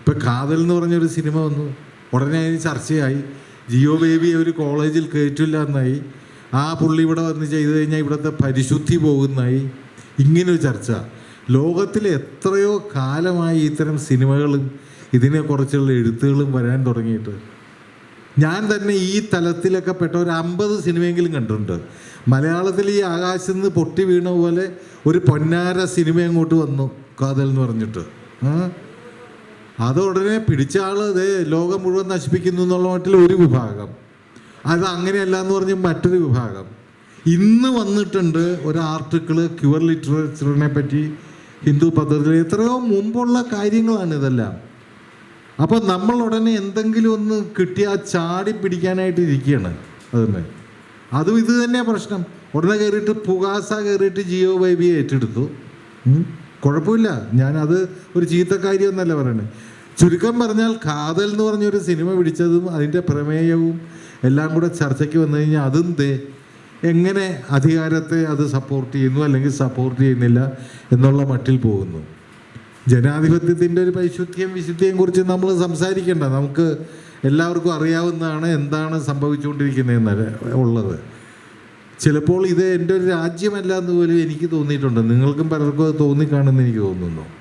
ഇപ്പം കാതൽ എന്ന് പറഞ്ഞൊരു സിനിമ വന്നു. ഉടനെ അതിന് ചർച്ചയായി. ജിയോ ബേബി ഒരു കോളേജിൽ കയറ്റില്ല എന്നായി. ആ പുള്ളി ഇവിടെ വന്ന് ചെയ്തു കഴിഞ്ഞാൽ ഇവിടുത്തെ പരിശുദ്ധി പോകുന്നായി. ഇങ്ങനൊരു ചർച്ച. ലോകത്തിൽ എത്രയോ കാലമായി ഇത്തരം സിനിമകളും ഇതിനെക്കുറിച്ചുള്ള എഴുത്തുകളും വരാൻ തുടങ്ങിയിട്ട്. ഞാൻ തന്നെ ഈ തലത്തിലൊക്കെ പെട്ട ഒരു അമ്പത് സിനിമയെങ്കിലും കണ്ടിട്ടുണ്ട്. മലയാളത്തിൽ ഈ ആകാശത്ത് നിന്ന് പൊട്ടി വീണ പോലെ ഒരു പൊന്നാര സിനിമ അങ്ങോട്ട് വന്നു കാതൽ എന്ന് പറഞ്ഞിട്ട്? അത് ഉടനെ പിടിച്ച ആൾ ഇത് ലോകം മുഴുവൻ നശിപ്പിക്കുന്നു എന്നുള്ള ഒരു വിഭാഗം. അത് അങ്ങനെയല്ല എന്ന് പറഞ്ഞ് മറ്റൊരു വിഭാഗം. ഇന്ന് വന്നിട്ടുണ്ട് ഒരു ആർട്ടിക്കിൾ ക്യുവർ ലിറ്ററേച്ചറിനെ പറ്റി ഹിന്ദു പത്രത്തിൽ എത്രയോ മുമ്പുള്ള കാര്യങ്ങളാണ് ഇതെല്ലാം. അപ്പോൾ നമ്മൾ ഉടനെ എന്തെങ്കിലും ഒന്ന് കിട്ടിയാൽ ചാടി പിടിക്കാനായിട്ട് ഇരിക്കുകയാണ് അതന്നെ അതും ഇത് തന്നെ പ്രശ്നം. ഉടനെ കയറിയിട്ട് പുകാസ കയറിയിട്ട് ജിയോ ബൈബിയെ ഏറ്റെടുത്തു. കുഴപ്പമില്ല. ഞാനത് ഒരു ചീത്ത കാര്യമൊന്നല്ല പറയണത് ചുരുക്കം പറഞ്ഞാൽ കാതൽ എന്ന് പറഞ്ഞൊരു സിനിമ പിടിച്ചതും അതിന്റെ പ്രമേയവും എല്ലാം കൂടെ ചർച്ചയ്ക്ക് വന്നു കഴിഞ്ഞാൽ അതും ദേ എങ്ങനെ അധികാരത്തെ അത് സപ്പോർട്ട് ചെയ്യുന്നു അല്ലെങ്കിൽ സപ്പോർട്ട് ചെയ്യുന്നില്ല എന്നുള്ള മട്ടിൽ പോകുന്നു. ജനാധിപത്യത്തിന്റെ ഒരു പരിശുദ്ധിയും വിശുദ്ധിയും കുറിച്ച് നമ്മൾ സംസാരിക്കേണ്ട. നമുക്ക് എല്ലാവർക്കും അറിയാവുന്നതാണ് എന്താണ് സംഭവിച്ചുകൊണ്ടിരിക്കുന്നതെന്ന് ഉള്ളത്. ചിലപ്പോൾ ഇത് എന്റെ ഒരു രാജ്യമല്ല എന്ന് പോലും എനിക്ക് തോന്നിയിട്ടുണ്ട്. നിങ്ങൾക്കും പലർക്കും അത് തോന്നിക്കാണെന്ന് എനിക്ക് തോന്നുന്നു.